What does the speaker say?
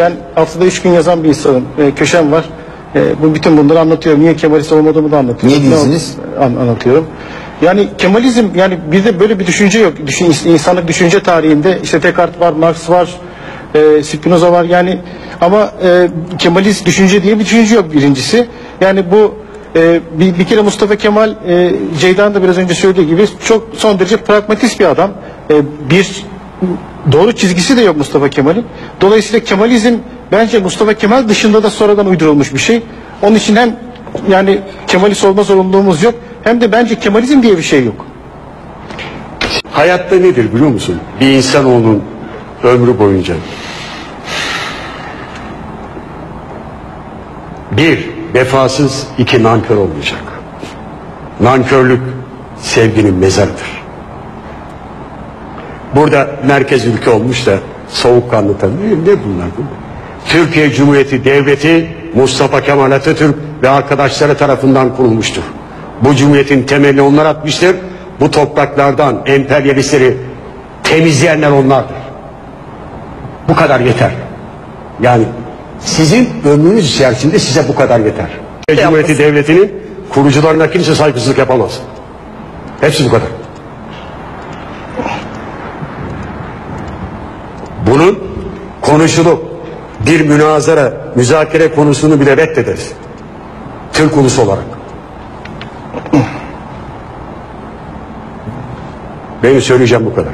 Ben haftada üç gün yazan bir insanım. E, köşem var. E, bu bütün bunları anlatıyorum. Niye Kemalist olmadığımı da anlatıyorum. Niye değilsiniz? An- anlatıyorum. Yani Kemalizm yani bizde böyle bir düşünce yok. Düşün, insanlık düşünce tarihinde işte Descartes var, Marx var, e, Spinoza var yani ama e, Kemalist düşünce diye bir düşünce yok birincisi. Yani bu e, bir, bir kere Mustafa Kemal e, Ceydan da biraz önce söylediği gibi çok son derece pragmatist bir adam. E, bir doğru çizgisi de yok Mustafa Kemal'in. Dolayısıyla Kemalizm bence Mustafa Kemal dışında da sonradan uydurulmuş bir şey. Onun için hem yani Kemalist olma zorunluluğumuz yok hem de bence Kemalizm diye bir şey yok. Hayatta nedir biliyor musun? Bir insanoğlunun ömrü boyunca. Bir, vefasız, iki nankör olmayacak. Nankörlük sevginin mezarıdır. Burada merkez ülke olmuş da soğukkanlı tabii. Ne, ne bunlar? bu? Türkiye Cumhuriyeti Devleti Mustafa Kemal Atatürk ve arkadaşları tarafından kurulmuştur. Bu cumhuriyetin temelini onlar atmıştır. Bu topraklardan emperyalistleri temizleyenler onlardır. Bu kadar yeter. Yani sizin ömrünüz içerisinde size bu kadar yeter. Türkiye Cumhuriyeti Devleti'nin kurucularına kimse saygısızlık yapamaz. Hepsi bu kadar. Konuşulup bir münazara, müzakere konusunu bile reddederiz. Türk ulusu olarak. Benim söyleyeceğim bu kadar.